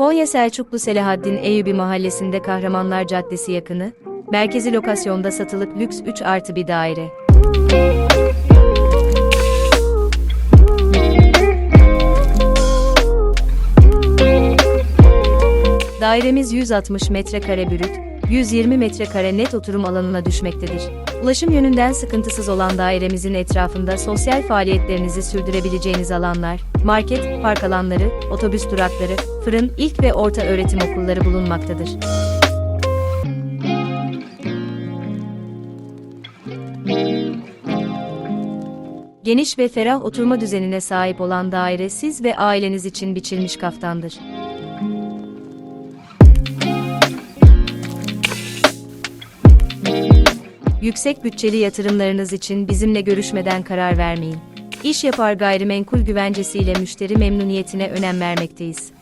Konya Selçuklu Selahaddin Eyyubi Mahallesi'nde Kahramanlar Caddesi yakını, merkezi lokasyonda satılık lüks 3 artı bir daire. Dairemiz 160 metrekare brüt, 120 metrekare net oturum alanına düşmektedir. Ulaşım yönünden sıkıntısız olan dairemizin etrafında sosyal faaliyetlerinizi sürdürebileceğiniz alanlar, market, park alanları, otobüs durakları, fırın, ilk ve orta öğretim okulları bulunmaktadır. Geniş ve ferah oturma düzenine sahip olan daire siz ve aileniz için biçilmiş kaftandır. Yüksek bütçeli yatırımlarınız için bizimle görüşmeden karar vermeyin. İş yapar gayrimenkul güvencesiyle müşteri memnuniyetine önem vermekteyiz.